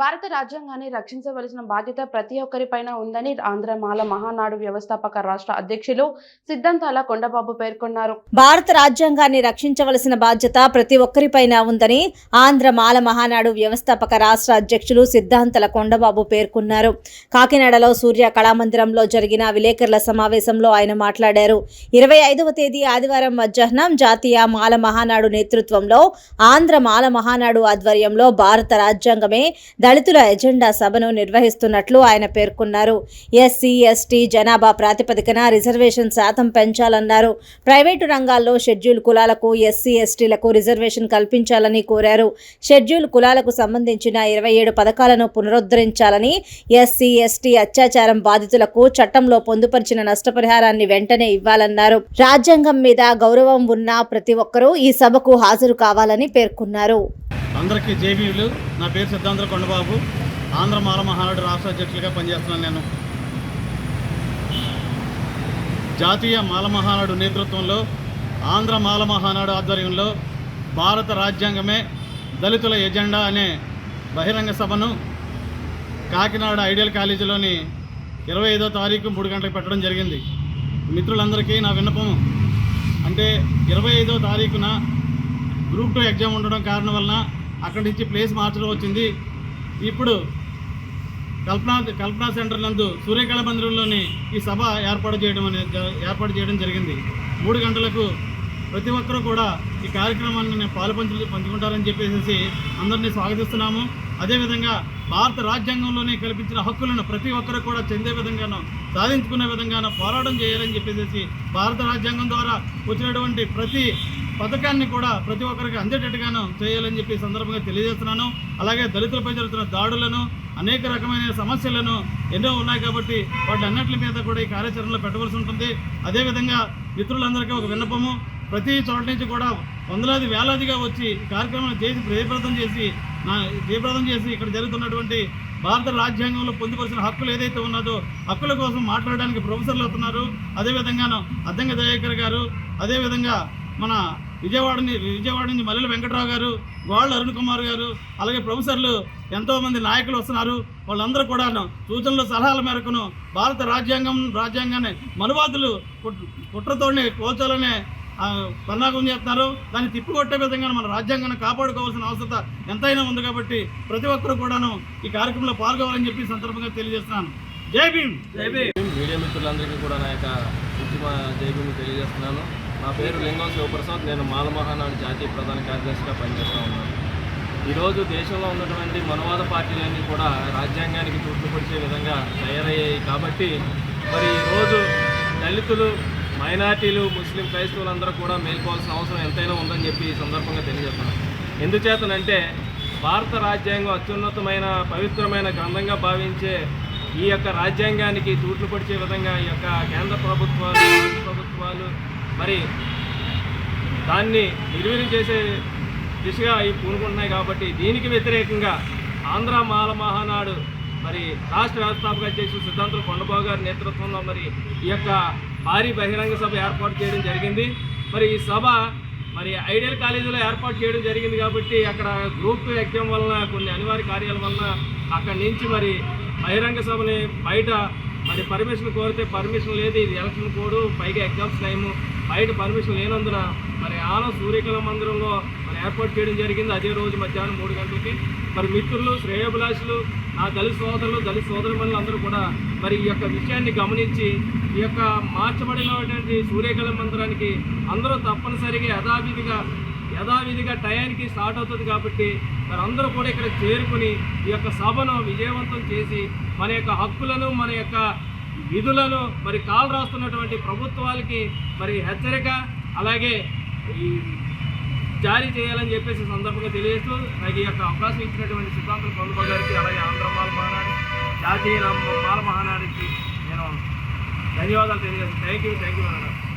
భారత రాజ్యాంగాన్ని రక్షించవలసిన బాధ్యత ప్రతి ఒక్కరిపైన ఉందని ఆంధ్ర మాల మహానాడు వ్యవస్థాపక రాష్ట్ర అధ్యక్షులు సిద్ధాంతాల కొండబాబు పేర్కొన్నారు. భారత రాజ్యాంగాన్ని రక్షించవలసిన బాధ్యత ప్రతి ఒక్కరిపైన ఉందని ఆంధ్ర మాల మహానాడు వ్యవస్థాపక రాష్ట్ర అధ్యక్షులు సిద్ధాంతల కొండబాబు పేర్కొన్నారు. కాకినాడలో సూర్య కళామందిరంలో జరిగిన విలేకరుల సమావేశంలో ఆయన మాట్లాడారు. ఇరవై ఐదవ తేదీ ఆదివారం మధ్యాహ్నం జాతీయ మాల మహానాడు నేతృత్వంలో ఆంధ్ర మాల మహానాడు ఆధ్వర్యంలో భారత రాజ్యాంగమే దళితుల ఎజెండా సభను నిర్వహిస్తున్నట్లు ఆయన పేర్కొన్నారు. ఎస్సీ ఎస్టీ జనాభా ప్రాతిపదికన రిజర్వేషన్ శాతం పెంచాలన్నారు. ప్రైవేటు రంగాల్లో షెడ్యూల్ కులాలకు ఎస్సీ ఎస్టీలకు రిజర్వేషన్ కల్పించాలని కోరారు. షెడ్యూల్ కులాలకు సంబంధించిన ఇరవై ఏడు పథకాలను పునరుద్ధరించాలని ఎస్సీ ఎస్టీ అత్యాచారం బాధితులకు చట్టంలో పొందుపరిచిన నష్టపరిహారాన్ని వెంటనే ఇవ్వాలన్నారు. రాజ్యాంగం మీద గౌరవం ఉన్న ప్రతి ఒక్కరూ ఈ సభకు హాజరు కావాలని పేర్కొన్నారు. అందరికీ జేబీలు నా పేరు సిద్ధాంధ్ర కొండబాబు. ఆంధ్ర మాల మహానాడు రాష్ట్ర అధ్యక్షులుగా పనిచేస్తున్నాను నేను. జాతీయ మాల మహానాడు నేతృత్వంలో ఆంధ్ర మాల మహానాడు ఆధ్వర్యంలో భారత రాజ్యాంగమే దళితుల ఎజెండా అనే బహిరంగ సభను కాకినాడ ఐడియల్ కాలేజీలోని ఇరవై ఐదో తారీఖు మూడు గంటలకు పెట్టడం జరిగింది. మిత్రులందరికీ నా విన్నపం అంటే ఇరవై ఐదో తారీఖున గ్రూప్ టూ ఎగ్జామ్ ఉండడం కారణం వలన అక్కడి నుంచి ప్లేస్ మార్చడం వచ్చింది. ఇప్పుడు కల్పనా కల్పనా సెంటర్ నందు సూర్యకళ మందిరంలోని ఈ సభ ఏర్పాటు చేయడం అనేది జ- ఏర్పాటు చేయడం జరిగింది. మూడు గంటలకు ప్రతి ఒక్కరూ కూడా ఈ కార్యక్రమాన్ని పాలు పంచు పంచుకుంటారని చెప్పేసి అందరినీ స్వాగతిస్తున్నాము. అదేవిధంగా భారత రాజ్యాంగంలోనే కల్పించిన హక్కులను ప్రతి ఒక్కరు కూడా చెందే విధంగాను సాధించుకునే విధంగాను పోరాటం చేయాలని చెప్పేసి భారత రాజ్యాంగం ద్వారా వచ్చినటువంటి ప్రతి పథకాన్ని కూడా ప్రతి ఒక్కరికి అందేటట్టుగాను చేయాలని చెప్పి సందర్భంగా తెలియజేస్తున్నాను. అలాగే దళితులపై జరుగుతున్న దాడులను అనేక రకమైన సమస్యలను ఎన్నో ఉన్నాయి కాబట్టి వాటి అన్నిటి మీద కూడా ఈ కార్యాచరణలో పెట్టవలసి ఉంటుంది. అదేవిధంగా మిత్రులందరికీ ఒక విన్నపము. ప్రతి చోట నుంచి కూడా వందలాది వేలాదిగా వచ్చి కార్యక్రమాలు చేసి జయప్రదం చేసి నా చేసి ఇక్కడ జరుగుతున్నటువంటి భారత రాజ్యాంగంలో పొందుపరిచిన హక్కులు ఏదైతే ఉన్నదో హక్కుల కోసం మాట్లాడడానికి ప్రొఫెసర్లు అవుతున్నారు. అదేవిధంగాను అద్దంగ దయాకర్ గారు అదేవిధంగా మన విజయవాడని విజయవాడ నుంచి మల్లెల వెంకట్రావు గారు గోళ్ళ అరుణ్ కుమార్ గారు అలాగే ప్రొఫెసర్లు ఎంతోమంది నాయకులు వస్తున్నారు. వాళ్ళందరూ కూడా సూచనలు సలహాల మేరకును భారత రాజ్యాంగం రాజ్యాంగాన్ని మనువాదులు కుట్ర- కుట్రతోనే కోల్చాలనే పన్నాగం చేస్తున్నారు? దాన్ని తిప్పికొట్టే విధంగా మన రాజ్యాంగాన్ని కాపాడుకోవాల్సిన అవసరత ఎంతైనా ఉంది కాబట్టి ప్రతి ఒక్కరు కూడాను ఈ కార్యక్రమంలో పాల్గొవాలని చెప్పి సందర్భంగా తెలియజేస్తున్నాను. జై భీమ్! జై భీమ్! మీడియా మిత్రులందరికీ కూడా నా యొక్క ఉద్యమ జైభూమి తెలియజేస్తున్నాను. నా పేరు లింగం శివప్రసాద్. నేను మాలమహానాడు జాతీయ ప్రధాన కార్యదర్శిగా పనిచేస్తూ ఉన్నాను. ఈరోజు దేశంలో ఉన్నటువంటి మనవాద పార్టీలన్నీ కూడా రాజ్యాంగానికి చుట్టుపడిచే విధంగా తయారయ్యాయి కాబట్టి మరి ఈరోజు దళితులు మైనార్టీలు ముస్లిం క్రైస్తవులందరూ కూడా మేల్కోవాల్సిన అవసరం ఎంతైనా ఉందని చెప్పి ఈ సందర్భంగా తెలియజేస్తున్నాను ఎందుచేతనంటే భారత రాజ్యాంగం అత్యున్నతమైన పవిత్రమైన గ్రంథంగా భావించే ఈ యొక్క రాజ్యాంగానికి తూట్లు పొడిచే విధంగా ఈ యొక్క కేంద్ర ప్రభుత్వాలు రాష్ట్ర ప్రభుత్వాలు మరి దాన్ని నిర్వీర్యం చేసే దిశగా అవి పూనుకుంటున్నాయి కాబట్టి దీనికి వ్యతిరేకంగా ఆంధ్ర మాల మహానాడు మరి రాష్ట్ర వ్యవస్థాపక అధ్యక్షుడు సిద్ధాంతులు కొండబాబు గారి నేతృత్వంలో మరి ఈ యొక్క భారీ బహిరంగ సభ ఏర్పాటు చేయడం జరిగింది. మరి ఈ సభ మరి ఐడియల్ కాలేజీలో ఏర్పాటు చేయడం జరిగింది కాబట్టి అక్కడ గ్రూప్ ఎగ్జామ్ వలన కొన్ని అనివార్య కార్యాల వలన అక్కడి నుంచి మరి బహిరంగ సభని బయట మరి పర్మిషన్ కోరితే పర్మిషన్ లేదు ఇది ఎలక్షన్ కోడ్ పైగా ఎగ్జామ్స్ టైము బయట పర్మిషన్ లేనందున మరి ఆన సూర్యకళ మందిరంలో మరి ఏర్పాటు చేయడం జరిగింది. అదే రోజు మధ్యాహ్నం మూడు గంటలకి. మరి మిత్రులు శ్రేయోభిలాషులు నా దళిత సోదరులు దళిత సోదరులు అందరూ కూడా మరి ఈ యొక్క విషయాన్ని గమనించి ఈ యొక్క మార్చబడినటువంటి సూర్యకళ మందిరానికి అందరూ తప్పనిసరిగా యథావిధిగా యథావిధిగా టయానికి స్టార్ట్ అవుతుంది కాబట్టి మరి అందరూ కూడా ఇక్కడ చేరుకుని ఈ యొక్క సభను విజయవంతం చేసి మన యొక్క హక్కులను మన యొక్క విధులను మరి కాలు రాస్తున్నటువంటి ప్రభుత్వాలకి మరి హెచ్చరిక అలాగే ఈ జారీ చేయాలని చెప్పేసి సందర్భంగా తెలియజేస్తూ నాకు ఈ యొక్క అవకాశం ఇచ్చినటువంటి సిద్ధాంతం కొండబాబు గారికి అలాగే ఆంధ్ర మాల మహానాడు జాతీయ మాల మహానాడికి నేను ధన్యవాదాలు తెలియజేస్తాను థ్యాంక్ యూ థ్యాంక్ యూ